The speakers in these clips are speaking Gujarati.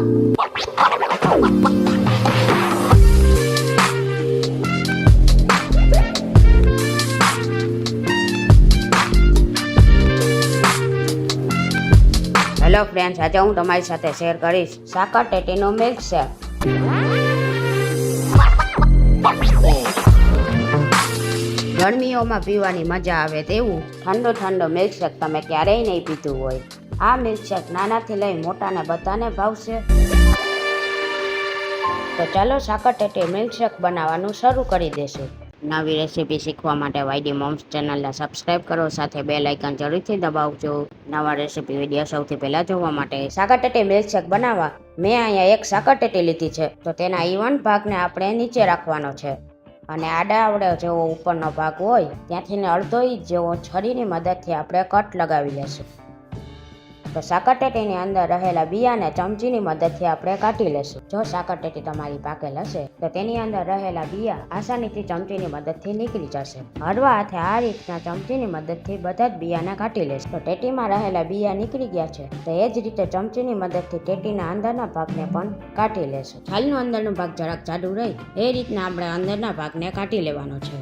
હેલો ફ્રેન્ડ્સ આજે હું તમારી સાથે શેર કરીશ સાકર ટેટીનો મિલ્ક શેક ગરમીઓમાં પીવાની મજા આવે તેવું ઠંડો ઠંડો મિલ્કશેક તમે ક્યારેય નહીં પીધું હોય. આ મિલ્કશેક નાનાથી લઈ મોટાને બધાને ભાવશે. તો ચાલો સાકર ટેટી મિલ્કશેક બનાવવાનું શરૂ કરી દેશું. નવી રેસીપી શીખવા માટે વાયડી મોમ્સ ચેનલને સબસ્ક્રાઇબ કરો, સાથે બે લાઇકન જરૂરથી દબાવજો. નવા રેસીપી વીડિયો સૌથી પહેલાં જોવા માટે સાકર ટેટી મિલ્કશેક બનાવવા. મેં અહીંયા એક સાકર ટેટી લીધી છે. તો તેના ઇવન ભાગને આપણે નીચે રાખવાનો છે. અને આડા આવડે જેવો ઉપરનો ભાગ હોય ત્યાંથી અડધો ઇંચ જેવો છરીની મદદથી આપણે કટ લગાવી લેશું. તો સાકરટેટીની અંદર રહેલા બિયાને ચમચીની મદદથી આપણે કાઢી લેશું. જો સાકરટેટી તમારી પાકેલ હશે તો તેની અંદર રહેલા બિયા આસાનીથી ચમચીની મદદથી નીકળી જશે. હળવા હાથે આ રીતના ચમચીની મદદથી બધા જ બિયાને કાઢી લેશું. તો ટેટીમાં રહેલા બિયા નીકળી ગયા છે, તો એ જ રીતે ચમચીની મદદથી ટેટીના અંદરના ભાગને પણ કાઢી લેશું. છાલનો અંદરનો ભાગ જરાક જાડું રહી, એ રીતના આપણે અંદરના ભાગને કાઢી લેવાનો છે.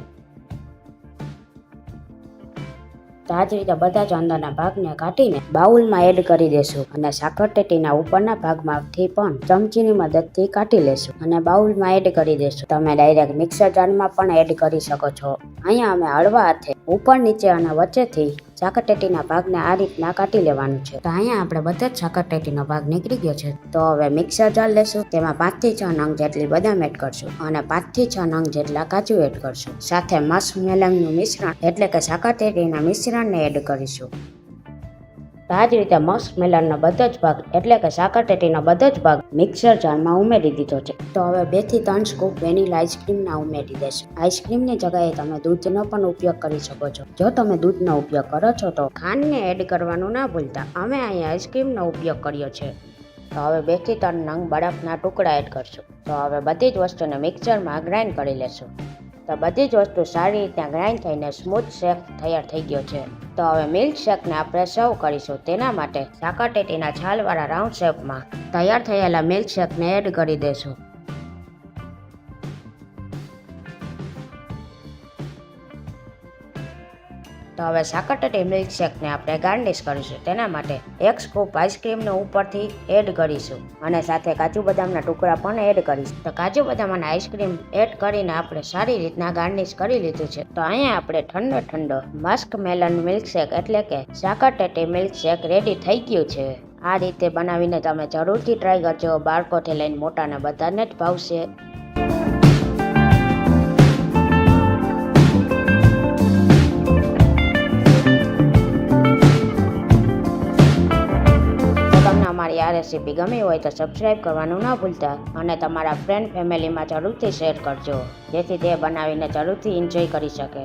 તો જ રીતે બધા જ અંદરના ભાગને કાઢીને બાઉલમાં એડ કરી દેશું અને સાકર ટેટીના ઉપરના ભાગમાંથી પણ ચમચીની મદદથી કાઢી લેશું અને બાઉલમાં એડ કરી દેશું. તમે ડાયરેક્ટ મિક્સર જારમાં પણ એડ કરી શકો છો. અહીંયા અમે હળવા હાથે ઉપર, નીચે અને વચ્ચેથી સાકર ટેટીના ભાગને આ રીતના કાઢી લેવાનું છે. તો અહીંયા આપણે બધા જ સાકરટેટીનો ભાગ નીકળી ગયો છે. તો હવે મિક્સર જાર લેશું. તેમાં પાંચથી છ નંગ જેટલી બદામ એડ કરશું અને પાંચથી છ નંગ જેટલા કાજુ એડ કરશું. સાથે મસ્ત મેલંગનું મિશ્રણ એટલે કે સાકરટેટીના મિશ્રણને એડ કરીશું. તો આ જ રીતે મસ્ક મેલનનો બધો જ ભાગ, એટલે કે સાકર ટેટીનો બધો જ ભાગ, મિક્સર જારમાં ઉમેરી દીધો છે. તો હવે બેથી ત્રણ સ્કૂપ વેનીલા આઈસ્ક્રીમના ઉમેરી દેશે. આઈસ્ક્રીમની જગ્યાએ તમે દૂધનો પણ ઉપયોગ કરી શકો છો. જો તમે દૂધનો ઉપયોગ કરો છો તો ખાંડને એડ કરવાનું ના ભૂલતા. અમે અહીંયા આઈસ્ક્રીમનો ઉપયોગ કર્યો છે. તો હવે બેથી ત્રણ નંગ બરફના ટુકડા એડ કરશું. તો હવે બધી જ વસ્તુને મિક્સરમાં ગ્રાઇન્ડ કરી લેશું. તો બધી જ વસ્તુ સારી રીતે ગ્રાઇન્ડ થઈને સ્મૂથ શેક તૈયાર થઈ ગયો છે. તો હવે મિલ્ક શેકને આપણે સર્વ કરીશું. તેના માટે સાકરટેટીના છાલવાળા રાઉન્ડ શેપમાં તૈયાર થયેલા મિલ્ક શેકને એડ કરી દેશું. તો હવે સાકરટેટી મિલ્કશેકને આપણે ગાર્નિશ કરીશું. તેના માટે એક સ્કૂપ આઈસ્ક્રીમને ઉપરથી એડ કરીશું. અને સાથે કાજુ બદામના ટુકડા પણ એડ કરીશું. તો કાજુ બદામ અને આઈસ્ક્રીમ એડ કરીને આપણે સારી રીતના ગાર્નિશ કરી લીધું છે. તો અહીંયા આપણે ઠંડો ઠંડો મસ્ક મેલન મિલ્કશેક એટલે કે સાકરટેટી મિલ્કશેક રેડી થઈ ગયું છે. આ રીતે બનાવીને તમે જરૂરથી ટ્રાય કરજો. બાળકોથી લઈને મોટાને બધાને જ ભાવશે. રેસીપી ગમી હોય તો સબસ્ક્રાઇબ કરવાનું ન ભૂલતા અને તમારા ફ્રેન્ડ ફેમિલીમાં જરૂરથી શેર કરજો, જેથી તે બનાવીને જરૂરથી એન્જોય કરી શકે.